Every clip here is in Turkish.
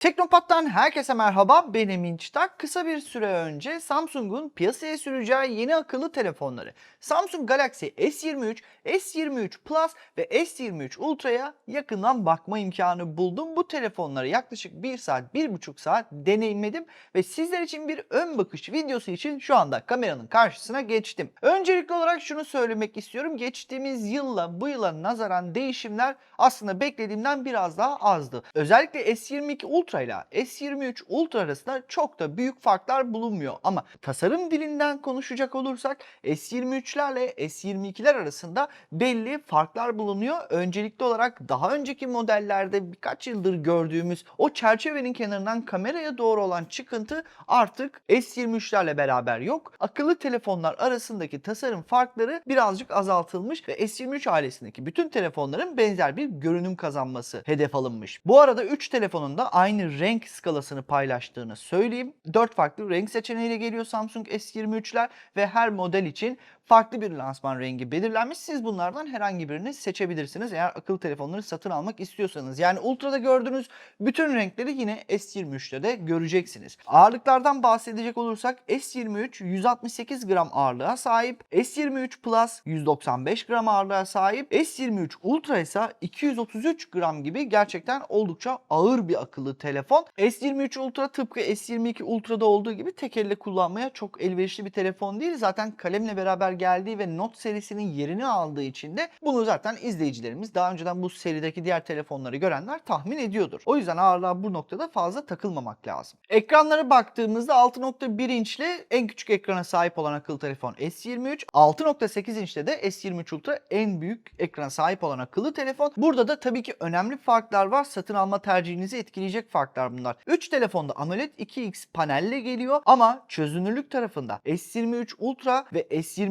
Teknopat'tan herkese merhaba. Ben Emin Çıtak. Kısa bir süre önce Samsung'un piyasaya süreceği yeni akıllı telefonları Samsung Galaxy S23, S23 Plus ve S23 Ultra'ya yakından bakma imkanı buldum. Bu telefonları yaklaşık 1 saat, 1,5 saat deneyimledim ve sizler için bir ön bakış videosu için şu anda kameranın karşısına geçtim. Öncelikli olarak şunu söylemek istiyorum. Geçtiğimiz yılla bu yıla nazaran değişimler aslında beklediğimden biraz daha azdı. Özellikle S22 Ultra ile S23 Ultra arasında çok da büyük farklar bulunmuyor. Ama tasarım dilinden konuşacak olursak S23'lerle S22'ler arasında belli farklar bulunuyor. Öncelikli olarak daha önceki modellerde birkaç yıldır gördüğümüz o çerçevenin kenarından kameraya doğru olan çıkıntı artık S23'lerle beraber yok. Akıllı telefonlar arasındaki tasarım farkları birazcık azaltılmış ve S23 ailesindeki bütün telefonların benzer bir görünüm kazanması hedef alınmış. Bu arada 3 telefonun da aynı renk skalasını paylaştığını söyleyeyim. 4 farklı renk seçeneğiyle geliyor Samsung S23'ler ve her model için farklı bir lansman rengi belirlenmiş. Siz bunlardan herhangi birini seçebilirsiniz eğer akıllı telefonları satın almak istiyorsanız. Yani Ultra'da gördüğünüz bütün renkleri yine S23'te de göreceksiniz. Ağırlıklardan bahsedecek olursak S23 168 gram ağırlığa sahip, S23 Plus 195 gram ağırlığa sahip, S23 Ultra ise 233 gram gibi gerçekten oldukça ağır bir akıllı telefon. S23 Ultra tıpkı S22 Ultra'da olduğu gibi tek elle kullanmaya çok elverişli bir telefon değil. Zaten kalemle beraber geldiği ve Note serisinin yerini aldığı için de bunu zaten izleyicilerimiz daha önceden bu serideki diğer telefonları görenler tahmin ediyordur. O yüzden ağırlığa bu noktada fazla takılmamak lazım. Ekranlara baktığımızda 6.1 inçli en küçük ekrana sahip olan akıllı telefon S23, 6.8 inçte de S23 Ultra en büyük ekrana sahip olan akıllı telefon. Burada da tabii ki önemli farklar var. Satın alma tercihinizi etkileyecek farklar bunlar. 3 telefonda AMOLED 2X panelle geliyor ama çözünürlük tarafında S23 Ultra ve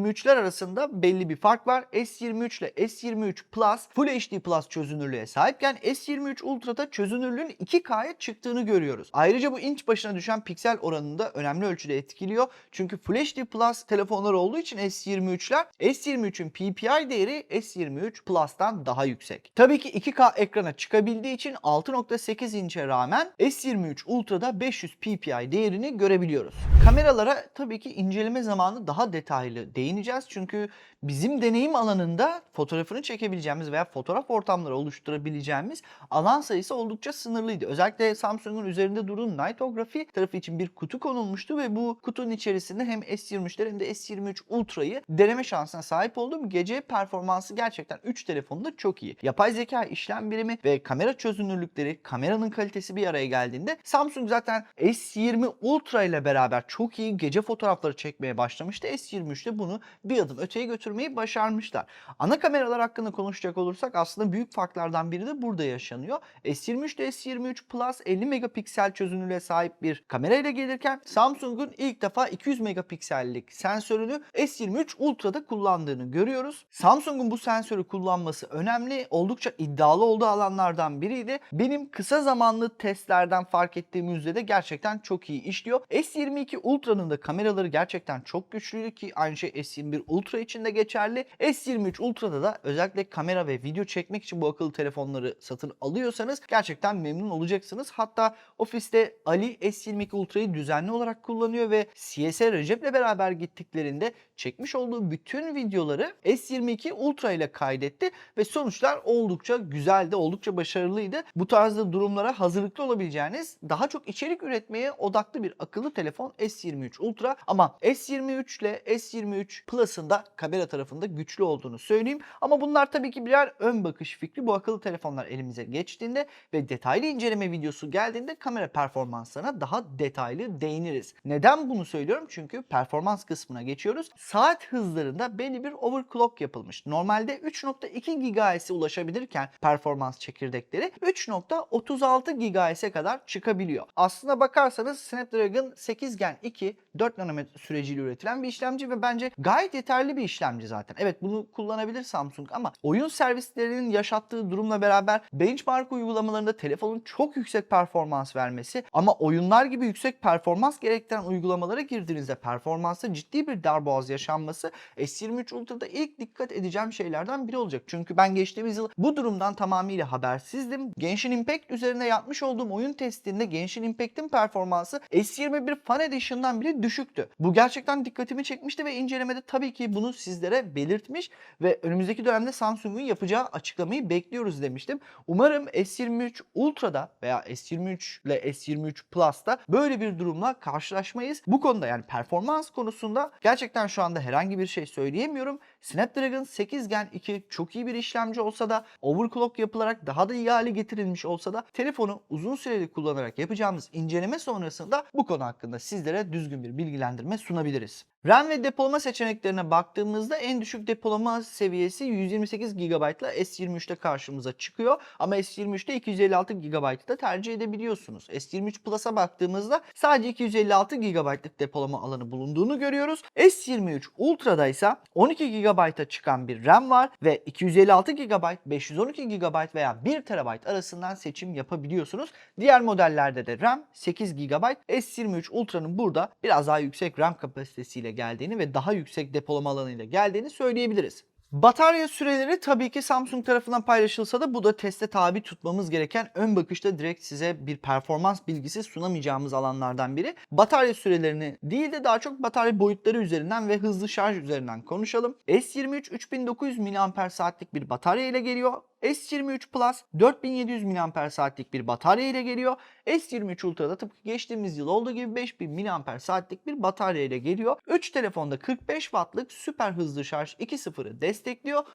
S23'ler arasında belli bir fark var. S23 ile S23 Plus Full HD Plus çözünürlüğe sahipken S23 Ultra'da çözünürlüğün 2K'ya çıktığını görüyoruz. Ayrıca bu inç başına düşen piksel oranını da önemli ölçüde etkiliyor. Çünkü Full HD Plus telefonlar olduğu için S23'ler S23'ün PPI değeri S23 Plus'tan daha yüksek. Tabii ki 2K ekrana çıkabildiği için 6.8 inçe rağmen S23 Ultra'da 500 PPI değerini görebiliyoruz. Kameralara tabii ki inceleme zamanı daha detaylı değineceğiz. Çünkü bizim deneyim alanında fotoğrafını çekebileceğimiz veya fotoğraf ortamları oluşturabileceğimiz alan sayısı oldukça sınırlıydı. Özellikle Samsung'un üzerinde duran Nightography tarafı için bir kutu konulmuştu ve bu kutunun içerisinde hem S23'ler hem de S23 Ultra'yı deneme şansına sahip oldum. Gece performansı gerçekten 3 telefonda çok iyi. Yapay zeka işlem birimi ve kamera çözünürlükleri, kameranın kalitesi bir araya geldiğinde Samsung zaten S20 Ultra ile beraber çok iyi gece fotoğrafları çekmeye başlamıştı. S23'te bunu bir adım öteye götürmeyi başarmışlar. Ana kameralar hakkında konuşacak olursak aslında büyük farklardan biri de burada yaşanıyor. S23'te S23 Plus 50 megapiksel çözünürlüğe sahip bir kamera ile gelirken Samsung'un ilk defa 200 megapiksellik sensörünü S23 Ultra'da kullandığını görüyoruz. Samsung'un bu sensörü kullanması önemli. Oldukça iddialı olduğu alanlardan biriydi. Benim kısa zamanlı testlerden fark ettiğim üzere gerçekten çok iyi işliyor. S22 Ultra'nın da kameraları gerçekten çok güçlüydü ki aynı şey S21 Ultra için de geçerli. S23 Ultra'da da özellikle kamera ve video çekmek için bu akıllı telefonları satın alıyorsanız gerçekten memnun olacaksınız. Hatta ofiste Ali S22 Ultra'yı düzenli olarak kullanıyor ve CS'e Recep'le beraber gittiklerinde çekmiş olduğu bütün videoları S22 Ultra ile kaydetti ve sonuçlar oldukça güzeldi, oldukça başarılıydı. Bu tarzda durumlara hazırlıklı olabileceğiniz daha çok içerik üretmeye odaklı bir akıllı telefon S23 Ultra ama S23 ile S23 Plus'ın da kamera tarafında güçlü olduğunu söyleyeyim. Ama bunlar tabii ki birer ön bakış fikri. Bu akıllı telefonlar elimize geçtiğinde ve detaylı inceleme videosu geldiğinde kamera performanslarına daha detaylı değiniriz. Neden bunu söylüyorum? Çünkü performans kısmına geçiyoruz. Saat hızlarında belli bir overclock yapılmış. Normalde 3.2 GHz'e ulaşabilirken performans çekirdekleri 3.36 GHz'e kadar çıkabiliyor. Aslına bakarsanız Snapdragon 8 Gen 2 4 nanometre süreciyle üretilen bir işlemci ve bence gayet yeterli bir işlemci zaten. Evet bunu kullanabilir Samsung ama oyun servislerinin yaşattığı durumla beraber benchmark uygulamalarında telefonun çok yüksek performans vermesi ama oyunlar gibi yüksek performans gerektiren uygulamalara girdiğinizde performansta ciddi bir darboğaz yaşanması S23 Ultra'da ilk dikkat edeceğim şeylerden biri olacak. Çünkü ben geçtiğimiz yıl bu durumdan tamamıyla habersizdim. Genshin Impact üzerine yapmış olduğum oyun testinde Genshin Impact'in performansı S21 Fan Edition'dan bile düşüktü. Bu gerçekten dikkatimi çekmişti ve incelemede tabii ki bunu sizlere belirtmiş ve önümüzdeki dönemde Samsung'un yapacağı açıklamayı bekliyoruz demiştim. Umarım S23 Ultra'da veya S23 ile S23 Plus'ta böyle bir durumla karşılaşmayız. Bu konuda yani performans konusunda gerçekten şu anda herhangi bir şey söyleyemiyorum. Snapdragon 8 Gen 2 çok iyi bir işlemci olsa da overclock yapılarak daha da iyi hale getirilmiş olsa da telefonu uzun süreli kullanarak yapacağımız inceleme sonrasında bu konu hakkında sizlere düzgün bir bilgilendirme sunabiliriz. RAM ve depolama seçeneklerine baktığımızda en düşük depolama seviyesi 128 GB ile S23'te karşımıza çıkıyor. Ama S23'te 256 GB'ı da tercih edebiliyorsunuz. S23 Plus'a baktığımızda sadece 256 GB'lık depolama alanı bulunduğunu görüyoruz. S23 Ultra'da ise 12 GB'a çıkan bir RAM var ve 256 GB, 512 GB veya 1 TB arasından seçim yapabiliyorsunuz. Diğer modellerde de RAM 8 GB. S23 Ultra'nın burada biraz daha yüksek RAM kapasitesiyle geldiğini ve daha yüksek depolama alanıyla geldiğini söyleyebiliriz. Batarya süreleri tabii ki Samsung tarafından paylaşılsa da bu da teste tabi tutmamız gereken ön bakışta direkt size bir performans bilgisi sunamayacağımız alanlardan biri. Batarya sürelerini değil de daha çok batarya boyutları üzerinden ve hızlı şarj üzerinden konuşalım. S23 3900 mAh'lik bir batarya ile geliyor. S23 Plus 4700 mAh'lik bir batarya ile geliyor. S23 Ultra'da tıpkı geçtiğimiz yıl olduğu gibi 5000 mAh'lik bir batarya ile geliyor. 3 telefonda 45 Watt'lık süper hızlı şarj 2.0'ı destekliyor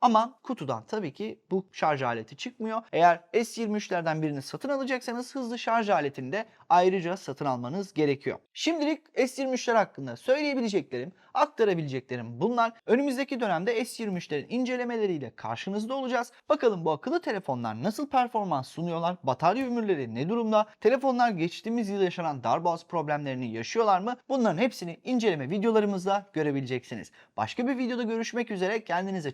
ama kutudan tabii ki bu şarj aleti çıkmıyor. Eğer S23'lerden birini satın alacaksanız hızlı şarj aletini de ayrıca satın almanız gerekiyor. Şimdilik S23'ler hakkında söyleyebileceklerim, aktarabileceklerim bunlar. Önümüzdeki dönemde S23'lerin incelemeleriyle karşınızda olacağız. Bakalım bu akıllı telefonlar nasıl performans sunuyorlar? Batarya ömürleri ne durumda? Telefonlar geçtiğimiz yıl yaşanan darboğaz problemlerini yaşıyorlar mı? Bunların hepsini inceleme videolarımızda görebileceksiniz. Başka bir videoda görüşmek üzere. Kendinize